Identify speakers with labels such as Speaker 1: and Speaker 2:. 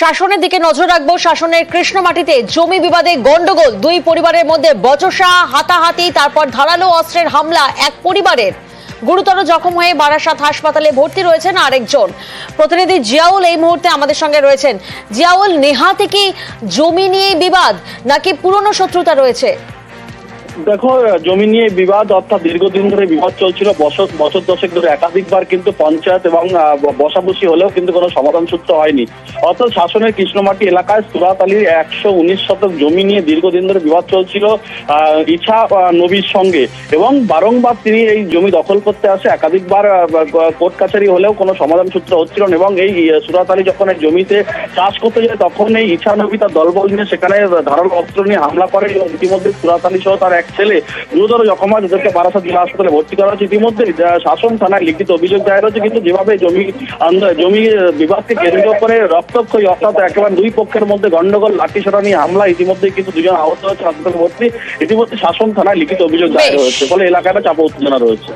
Speaker 1: শাসনের দিকে নজর রাখব। শাসনের কৃষ্ণমাটিতে জমি বিবাদে গন্ডগোল। দুই পরিবারের মধ্যে বচসা, হাতাহাতি, তারপর ধারালো অস্ত্রের হামলা এক পরিবারের। গুরুতর জখম হয়ে বারাসাত হাসপাতালে ভর্তি রয়েছেন আরেকজন। প্রতিনিধি জিয়াউল এই মুহূর্তে আমাদের সঙ্গে রয়েছেন। জিয়াউল, নেহাতে কি জমি নিয়ে বিবাদ নাকি পুরনো শত্রুতা রয়েছে?
Speaker 2: দেখো, জমি নিয়ে বিবাদ, অর্থাৎ দীর্ঘদিন ধরে বিবাদ চলছিল, বছর বছর দশেক ধরে একাধিকবার কিন্তু পঞ্চায়েত এবং বসাবসি হলেও কিন্তু কোনো সমাধান সূত্র হয়নি। অর্থাৎ শাসনের কৃষ্ণমাটি এলাকায় সুরাত আলীর একশো উনিশ শতক জমি নিয়ে দীর্ঘদিন ধরে বিবাদ চলছিল ইছা নবীর সঙ্গে। এবং বারংবার তিনি এই জমি দখল করতে আসে, একাধিকবার কোর্ট কাছারি হলেও কোনো সমাধান সূত্র হচ্ছিল না। এবং এই সুরাত আলী যখন এই জমিতে চাষ করতে যায়, তখন এই ইছা, নবী তার দলবল নিয়ে সেখানে ধারালো অস্ত্র নিয়ে হামলা করে এবং ইতিমধ্যে সুরাত আলী সহ তার এক ছেলে গুরুতর জখম হয় তাদেরকে বারাসাত জেলা হাসপাতালে ভর্তি করা হয়েছে। ইতিমধ্যে শাসন থানায় লিখিত অভিযোগ দায়ের হয়েছে কিন্তু যেভাবে জমি জমি বিভাগকে বিবাদকে কেন্দ্র করে রক্তক্ষয়ী অর্থাৎ একেবারে দুই পক্ষের মধ্যে গন্ডগোল লাঠি সরা নিয়ে হামলা ইতিমধ্যে কিন্তু দুজন আহত হয়েছে হাসপাতালে ভর্তি। ইতিমধ্যে শাসন থানায় লিখিত অভিযোগ দায়ের হয়েছে ফলে এলাকাটা চাপ উত্তেজনা রয়েছে।